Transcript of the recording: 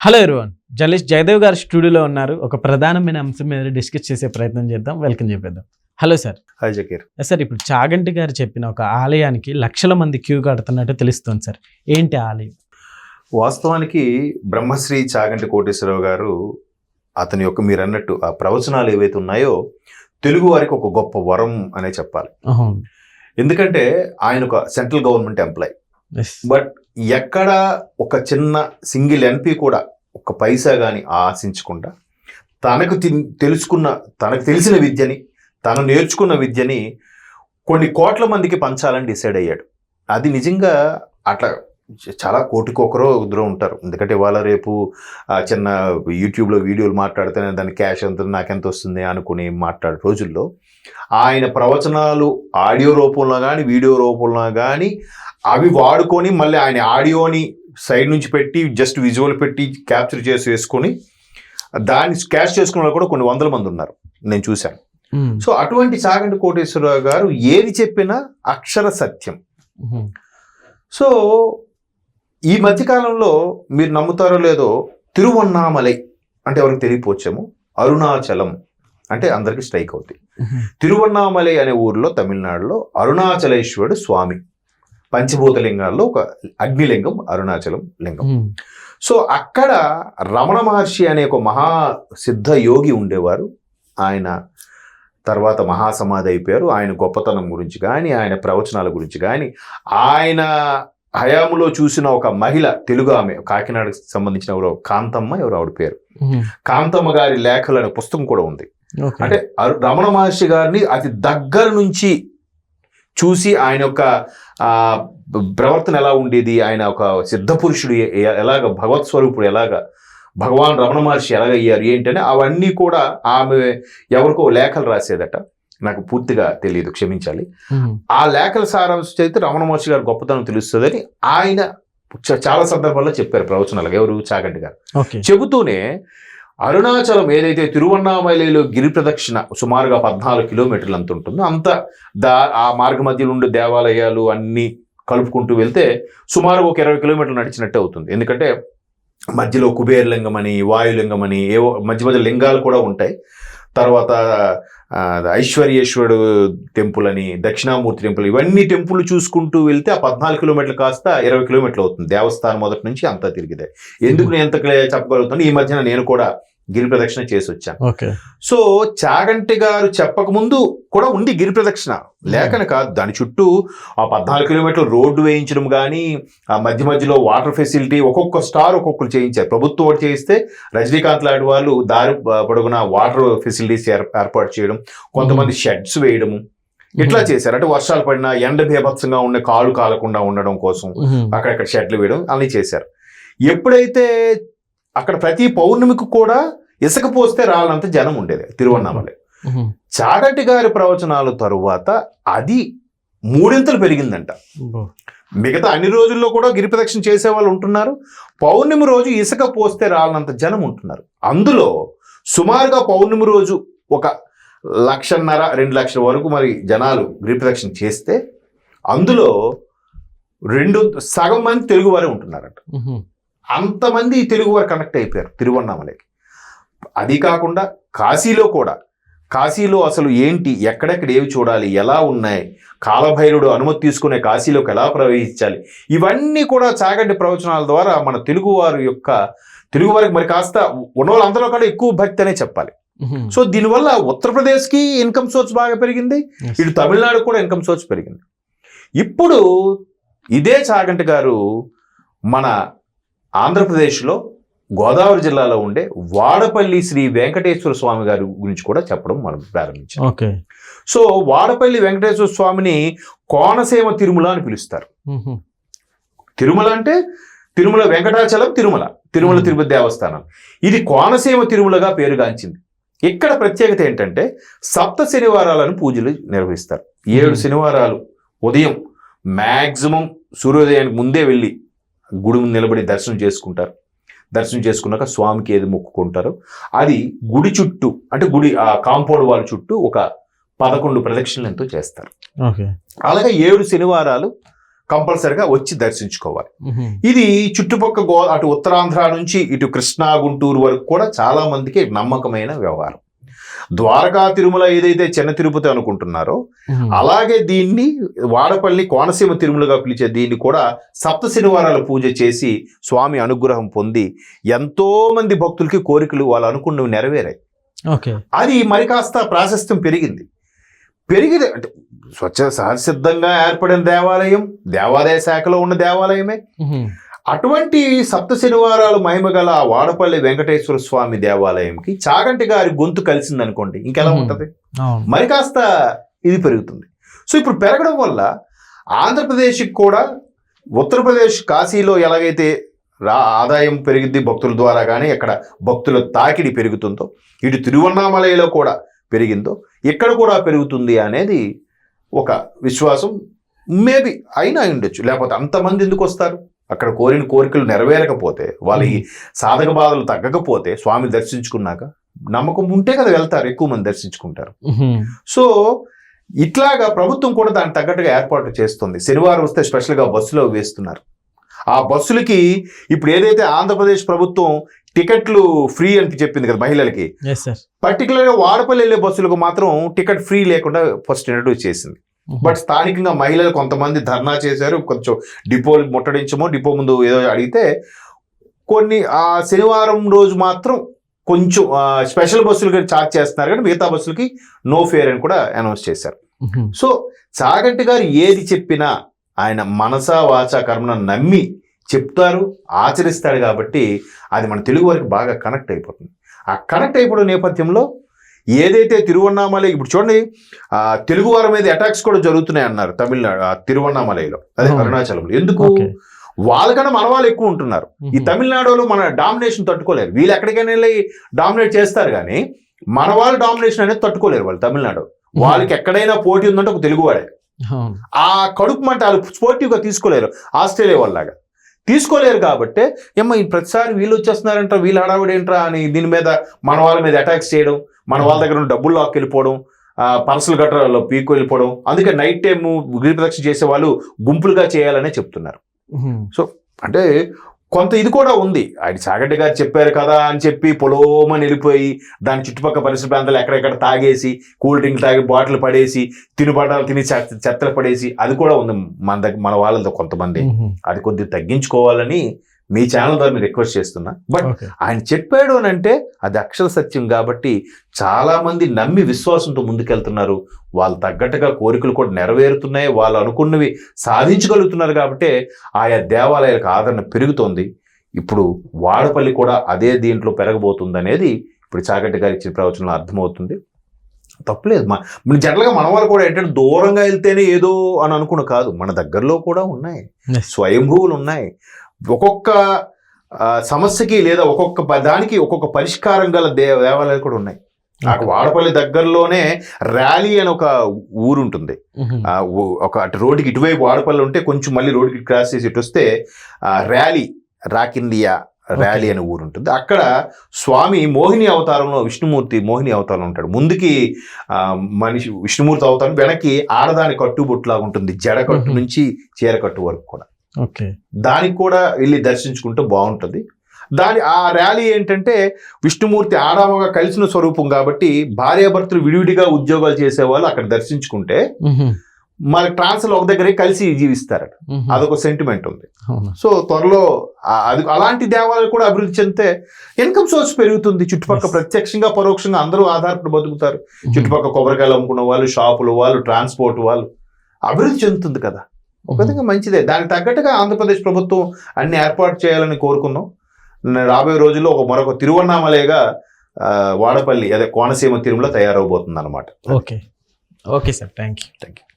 Hello everyone journalist Jayadev గారు స్టూడియోలో ఉన్నారు. ఒక ప్రధానమైన అంశం మీద డిస్కస్ చేసే ప్రయత్నం చేద్దాం. వెల్కమ్ చెప్పేద్దాం. Hello sir hi Zakir sir ఇప్పుడు చాగంటి గారు చెప్పిన ఒక ఆలయానికి లక్షల మంది క్యూ కడుతున్నట్టు తెలుస్తుంది సార్ ఏంటి ఆలయం? వాస్తవానికి బ్రహ్మశ్రీ చాగంటి కోటేశ్వరరావు గారు అతని యొక్క మీరు అన్నట్టు ఆ ప్రవచనాలు ఏవైతే ఉన్నాయో తెలుగు వారికి ఒక గొప్ప వరం అనే చెప్పాలి. ఎందుకంటే ఆయన ఒక సెంట్రల్ గవర్నమెంట్ ఎంప్లాయ్. బట్ ఎక్కడ ఒక చిన్న సింగిల్ ఎంపీ కూడా ఒక పైసా కానీ ఆశించకుండా తనకు తి- తెలుసుకున్న తనకు తెలిసిన విద్యని తను నేర్చుకున్న విద్యని కొన్ని కోట్ల మందికి పంచాలని డిసైడ్ అయ్యాడు. అది నిజంగా అట్లా చాలా కోటికొకరో ఇద్దరు ఉంటారు. ఎందుకంటే ఇవాళ రేపు చిన్న యూట్యూబ్లో వీడియోలు మాట్లాడితేనే దాని క్యాష్ ఎంత నాకెంత వస్తుంది అనుకుని మాట్లాడే రోజుల్లో ఆయన ప్రవచనాలు ఆడియో రూపంలో కానీ వీడియో రూపంలో కానీ అవి వాడుకొని మళ్ళీ ఆయన ఆడియోని సైడ్ నుంచి పెట్టి జస్ట్ విజువల్ పెట్టి క్యాప్చర్ చేసి వేసుకొని దాన్ని క్యాష్ చేసుకున్న వాళ్ళు కూడా కొన్ని వందల మంది ఉన్నారు నేను చూశాను. సో అటువంటి చాగంటి కోటేశ్వరరావు గారు ఏది చెప్పినా అక్షర సత్యం. సో ఈ మధ్యకాలంలో మీరు నమ్ముతారో లేదో తిరువన్నామలై అంటే ఎవరికి తెలియపోవచ్చేమో అరుణాచలం అంటే అందరికీ స్ట్రైక్ అవుతుంది ఉమ్. తిరువన్నామలై అనే ఊరిలో తమిళనాడులో అరుణాచలేశ్వరుడు స్వామి పంచభూత లింగాల్లో ఒక అగ్నిలింగం అరుణాచలం లింగం. సో అక్కడ రమణ మహర్షి అనే ఒక మహా సిద్ధ యోగి ఉండేవారు ఆయన తర్వాత మహాసమాధి అయిపోయారు ఆయన గొప్పతనం గురించి కానీ ఆయన ప్రవచనాల గురించి కానీ ఆయన హయాములో చూసిన ఒక మహిళ తెలుగు ఆమె కాకినాడకు సంబంధించిన ఎవరో కాంతమ్మ ఎవరు ఆవిడ పేరు. కాంతమ్మ గారి లేఖలు అనే పుస్తకం కూడా ఉంది. అంటే రమణ మహర్షి గారిని అతి దగ్గర నుంచి చూసి ఆయన యొక్క ఆ, ప్రవర్తన ఎలా ఉండేది? ఆయన ఒక సిద్ధ పురుషుడు ఎలాగ భగవత్ స్వరూపుడు ఎలాగ? భగవాన్ రమణ మహర్షి ఎలాగ అయ్యారు? ఏంటని అవన్నీ కూడా ఆమె ఎవరికో లేఖలు రాసేదట. నాకు పూర్తిగా తెలియదు క్షమించాలి. ఆ లేఖల సారాంశం అయితే రమణ మహర్షి గారి గొప్పతనం తెలుస్తుందని ఆయన చాలా సందర్భాల్లో చెప్పారు ప్రవచనాలు ఎవరు? చాగంటి గారు. చెబుతూనే అరుణాచలం ఏదైతే తిరువన్నామలైలో గిరి ప్రదక్షిణ సుమారుగా పద్నాలుగు కిలోమీటర్లు అంత ఉంటుందో అంత దా ఆ మార్గ మధ్యలో ఉండే దేవాలయాలు అన్నీ కలుపుకుంటూ వెళ్తే సుమారు ఒక ఇరవై కిలోమీటర్లు నడిచినట్టే అవుతుంది. ఎందుకంటే మధ్యలో కుబేరలింగం అని వాయులింగం అని ఏవో మధ్య మధ్య లింగాలు కూడా ఉంటాయి. తర్వాత ఐశ్వర్యేశ్వరుడు టెంపుల్ అని దక్షిణామూర్తి టెంపుల్ ఇవన్నీ టెంపుల్ చూసుకుంటూ వెళ్తే ఆ పద్నాలుగు కిలోమీటర్లు కాస్త ఇరవై కిలోమీటర్లు అవుతుంది. దేవస్థానం మొదటి నుంచి అంతా తిరిగితే. ఎందుకు నేను ఎంత చెప్పగలుగుతాను? ఈ మధ్యన నేను కూడా గిరి ప్రదక్షిణ చేసి వచ్చాను సో చాగంటి గారు చెప్పక ముందు కూడా ఉంది గిరి ప్రదక్షిణ. లేకన కాదు దాని చుట్టూ ఆ పద్నాలుగు కిలోమీటర్లు రోడ్డు వేయించడం కానీ ఆ మధ్య మధ్యలో వాటర్ ఫెసిలిటీ ఒక్కొక్క స్టార్ ఒక్కొక్కరు చేయించారు. ప్రభుత్వం ఒకటి చేయిస్తే రజనీకాంత్ లాంటి వాళ్ళు దారి పొడుగున వాటర్ ఫెసిలిటీస్ ఏర్- ఏర్పాటు చేయడం కొంతమంది షెడ్స్ వేయడము ఇట్లా చేశారు. అంటే వర్షాలు పడినా ఎండ బీభత్సంగా ఉండే కాలు కాలకుండా ఉండడం కోసం. అక్కడక్కడ షెడ్లు వేయడం అన్నీ చేశారు. ఎప్పుడైతే అక్కడ ప్రతి పౌర్ణమికి కూడా ఇసుక పోస్తే రాలంత జనం ఉండేది తిరువన్నామలై. చాగంటి గారి ప్రవచనాల తరువాత అది మూడింతలు పెరిగిందంట. మిగతా అన్ని రోజుల్లో కూడా గిరి ప్రదక్షిణ చేసే వాళ్ళు ఉంటున్నారు పౌర్ణమి రోజు ఇసుక పోస్తే రాలనంత జనం ఉంటున్నారు అందులో సుమారుగా పౌర్ణమి రోజు ఒక లక్షన్నర రెండు లక్షల వరకు మరి జనాలు గిరి ప్రదక్షిణ చేస్తే అందులో రెండు సగం మంది తెలుగు వారే ఉంటున్నారట. అంతమంది తెలుగు వారు కనెక్ట్ అయిపోయారు తిరువన్నామలైకి. అది కాకుండా కాశీలో కూడా. కాశీలో అసలు ఏంటి? ఎక్కడెక్కడ ఏవి చూడాలి? ఎలా ఉన్నాయి? కాలభైరుడు అనుమతి తీసుకునే కాశీలోకి ఎలా ప్రవహించాలి ఇవన్నీ కూడా చాగంటి ప్రవచనాల ద్వారా మన తెలుగు వారి యొక్క తెలుగు వారికి మరి కాస్త ఉన్న వాళ్ళందరూ కూడా ఎక్కువ భక్తి అనే చెప్పాలి. సో దీనివల్ల ఉత్తరప్రదేశ్కి ఇన్కమ్ సోర్స్ బాగా పెరిగింది. ఇటు తమిళనాడు కూడా ఇన్కమ్ సోర్స్ పెరిగింది. ఇప్పుడు ఇదే చాగంటి గారు మన ఆంధ్రప్రదేశ్లో గోదావరి జిల్లాలో ఉండే వాడపల్లి శ్రీ వెంకటేశ్వర స్వామి గారి గురించి కూడా చెప్పడం మనం ప్రారంభించాం ఓకే సో వాడపల్లి వెంకటేశ్వర స్వామిని కోనసీమ తిరుమల అని పిలుస్తారు. తిరుమల అంటే తిరుమల వెంకటాచలం తిరుమల తిరుమల. తిరుపతి దేవస్థానం ఇది కోనసీమ తిరుమలగా పేరుగాంచింది ఇక్కడ ప్రత్యేకత ఏంటంటే సప్త శనివారాలను పూజలు నిర్వహిస్తారు ఏడు. శనివారాలు ఉదయం మ్యాక్సిమం సూర్యోదయానికి ముందే వెళ్ళి గుడి నిలబడి దర్శనం చేసుకుంటారు. దర్శనం చేసుకున్నాక స్వామికి ఏది మొక్కుకుంటారో అది గుడి చుట్టూ అంటే గుడి ఆ కాంపౌండ్ వాళ్ళ చుట్టూ ఒక పదకొండు ప్రదక్షిణలు ఎంతో చేస్తారు అలాగే ఏడు శనివారాలు కంపల్సరిగా వచ్చి దర్శించుకోవాలి. ఇది చుట్టుపక్కల గో అటు ఉత్తరాంధ్ర నుంచి ఇటు కృష్ణా గుంటూరు వరకు కూడా చాలా మందికి నమ్మకమైన వ్యవహారం. ద్వారకా తిరుమల ఏదైతే చిన్న తిరుపతి అనుకుంటున్నారో. అలాగే దీన్ని వాడపల్లి కోనసీమ తిరుమలగా పిలిచే దీన్ని కూడా సప్త శనివారాల పూజ చేసి స్వామి అనుగ్రహం పొంది ఎంతో మంది భక్తులకి కోరికలు వాళ్ళు అనుకున్నవి నెరవేరాయి ఓకే అది మరి కాస్త ప్రాశస్త్యం పెరిగింది పెరిగింది అంటే స్వచ్ఛ సహజసిద్ధంగా ఏర్పడిన దేవాలయం దేవాలయ శాఖలో ఉన్న దేవాలయమే. అటువంటి సప్త శనివారాలు మహిమగల ఆ వాడపల్లి వెంకటేశ్వర స్వామి దేవాలయంకి చాగంటి గారి గొంతు కలిసింది అనుకోండి ఇంకెలా. ఉంటది? మరి కాస్త ఇది పెరుగుతుంది. సో ఇప్పుడు పెరగడం వల్ల ఆంధ్రప్రదేశ్కి కూడా ఉత్తరప్రదేశ్ కాశీలో ఎలాగైతే రా ఆదాయం పెరిగిద్ది భక్తుల ద్వారా కానీ అక్కడ భక్తుల తాకిడి పెరుగుతుందో ఇటు తిరువన్నామలైలో కూడా పెరిగిందో ఇక్కడ కూడా పెరుగుతుంది అనేది ఒక విశ్వాసం మేబీ అయినా అయి ఉండొచ్చు. లేకపోతే అంతమంది ఎందుకు వస్తారు? అక్కడ కోరిన కోరికలు నెరవేరకపోతే వాళ్ళకి సాధక బాధలు తగ్గకపోతే స్వామి దర్శించుకున్నాక నమ్మకం ఉంటే కదా వెళ్తారు ఎక్కువ మంది దర్శించుకుంటారు. సో ఇట్లాగా ప్రభుత్వం కూడా దానికి తగ్గట్టుగా ఏర్పాటు చేస్తుంది శనివారం వస్తే స్పెషల్గా బస్సులో వేస్తున్నారు ఆ బస్సులకి ఇప్పుడు ఏదైతే ఆంధ్రప్రదేశ్ ప్రభుత్వం టికెట్లు ఫ్రీ అని చెప్పింది కదా మహిళలకి పర్టికులర్గా వాడపల్లి వెళ్ళే బస్సులకు మాత్రం టికెట్ ఫ్రీ లేకుండా ఫస్ట్ ఇంట్రడ్యూస్ చేసింది. బట్ స్థానికంగా మహిళలు కొంతమంది ధర్నా చేశారు. కొంచెం డిపోలు ముట్టడించమో డిపో ముందు ఏదో అడిగితే కొన్ని ఆ శనివారం రోజు మాత్రం కొంచెం స్పెషల్ బస్సులకి ఛార్జ్ చేస్తున్నారు కానీ మిగతా బస్సులకి నో ఫేర్ అని కూడా అనౌన్స్ చేశారు. సో చాగంటి గారు ఏది చెప్పినా ఆయన మనసా వాచా కర్మను నమ్మి చెప్తారు ఆచరిస్తాడు కాబట్టి అది మన తెలుగు వారికి బాగా కనెక్ట్ అయిపోతుంది. ఆ కనెక్ట్ అయిపోవడం నేపథ్యంలో ఏదైతే తిరువన్నామలై ఇప్పుడు చూడండి ఆ, తెలుగు వారి మీద అటాక్స్ కూడా జరుగుతున్నాయి అన్నారు తమిళనాడు ఆ, తిరువన్నామలైలో అదే. అరుణాచలంలో. ఎందుకు? వాళ్ళకన్నా మన వాళ్ళు ఎక్కువ ఉంటున్నారు. ఈ మ్మ్. తమిళనాడు వాళ్ళు మన డామినేషన్ తట్టుకోలేరు. వీళ్ళు ఎక్కడికైనా వెళ్ళి డామినేట్ చేస్తారు కానీ మన వాళ్ళు డామినేషన్ అనేది తట్టుకోలేరు వాళ్ళు తమిళనాడు. వాళ్ళకి ఎక్కడైనా పోటీ ఉందంటే ఒక తెలుగువాడే. ఆ కడుపు మంట వాళ్ళు స్పోర్టివ్గా తీసుకోలేరు ఆస్ట్రేలియా వాళ్ళలాగా. తీసుకోలేరు కాబట్టి ఏమ్మా ఈ ప్రతిసారి వీళ్ళు వచ్చేస్తున్నారంట వీళ్ళు హడావిడి ఏంట్రా అని దీని మీద మన వాళ్ళ మీద అటాక్స్ చేయడం. మన వాళ్ళ దగ్గర ఉన్న డబ్బులు లాక్ వెళ్ళిపోవడం పర్సల్ గట్రాల్లో పీకు వెళ్ళిపోవడం అందుకే నైట్ టైం గిరి ప్రదక్షిణ చేసే వాళ్ళు గుంపులుగా చేయాలనే చెప్తున్నారు మ్మ్. అంటే కొంత ఇది కూడా ఉంది ఆయన సాగడ్డి గారు చెప్పారు కదా అని చెప్పి పొలోమని వెళ్ళిపోయి దాని చుట్టుపక్కల పరిసర ప్రాంతాలు ఎక్కడెక్కడ తాగేసి కూల్ డ్రింక్ తాగి బాటిల్ పడేసి తినుబడాలు తిని చెత్త- చెత్తలు పడేసి అది కూడా ఉంది మన దగ్గర మన వాళ్ళతో కొంతమంది. అది కొద్దిగా తగ్గించుకోవాలని మీ ఛానల్ ద్వారా రిక్వెస్ట్ చేస్తున్నా. బట్ ఆయన చెప్పాడు అని అంటే అది అక్షర సత్యం కాబట్టి చాలా మంది నమ్మి విశ్వాసంతో ముందుకెళ్తున్నారు. వాళ్ళు తగ్గట్టుగా కోరికలు కూడా నెరవేరుతున్నాయి. వాళ్ళు అనుకున్నవి సాధించగలుగుతున్నారు కాబట్టి ఆయా దేవాలయాలకు ఆదరణ పెరుగుతోంది. ఇప్పుడు వాడపల్లి కూడా అదే దీంట్లో పెరగబోతుంది అనేది ఇప్పుడు చాగంటి గారు ఇచ్చిన ప్రవచనంలో అర్థమవుతుంది. తప్పులేదు. మా జనరల్గా మన వాళ్ళు కూడా ఏంటంటే దూరంగా వెళ్తేనే ఏదో అని అనుకున్న కాదు. మన దగ్గరలో కూడా ఉన్నాయి. స్వయంభూవులు ఉన్నాయి. ఒక్కొక్క సమస్యకి లేదా ఒక్కొక్క దానికి ఒక్కొక్క పరిష్కారం గల దే దేవాలయాలు కూడా ఉన్నాయి. నాకు వాడపల్లి దగ్గరలోనే ర్యాలీ అని ఒక ఊరు ఉంటుంది ఒక అటు రోడ్డుకి ఇటువైపు వాడపల్లి ఉంటే కొంచెం మళ్ళీ రోడ్డుకి క్రాస్ చేసి ఇటు వస్తే ర్యాలీ రాకిండియా ర్యాలీ అనే ఊరు ఉంటుంది అక్కడ స్వామి మోహిని అవతారంలో విష్ణుమూర్తి మోహిని అవతారం ఉంటాడు. ముందుకి మనిషి విష్ణుమూర్తి అవతారం వెనక్కి ఆడదాని కట్టుబొట్టులాగా ఉంటుంది. జడ కట్టు. నుంచి చీర కట్టు వరకు కూడా. ఓకే దానికి కూడా వెళ్ళి దర్శించుకుంటే బాగుంటుంది దాని ఆ ర్యాలీ ఏంటంటే విష్ణుమూర్తి ఆడామగా కలిసిన స్వరూపం కాబట్టి భార్యాభర్తలు విడివిడిగా ఉద్యోగాలు చేసేవాళ్ళు అక్కడ దర్శించుకుంటే. మన ట్రాన్స్లో ఒక దగ్గరే కలిసి జీవిస్తారట మ్మ్. అదొక సెంటిమెంట్ ఉంది సో త్వరలో అది అలాంటి దేవాలయాలు కూడా అభివృద్ధి చెందితే ఇన్కమ్ సోర్స్ పెరుగుతుంది చుట్టుపక్కల. ప్రత్యక్షంగా పరోక్షంగా అందరూ ఆధారపడి బతుకుతారు. చుట్టుపక్కల కొబ్బరికాయలు అమ్ముకున్న వాళ్ళు షాపులు వాళ్ళు ట్రాన్స్పోర్ట్ వాళ్ళు అభివృద్ధి చెందుతుంది కదా ఒక విధంగా మంచిదే. దానికి తగ్గట్టుగా ఆంధ్రప్రదేశ్ ప్రభుత్వం అన్ని ఏర్పాటు చేయాలని కోరుకుందాం రాబోయే రోజుల్లో ఒక మరొక తిరువన్నామలేగా వాడపల్లి అదే కోనసీమ తిరుమల తయారవబోతుంది అనమాట okay. Okay sir. Thank you thank you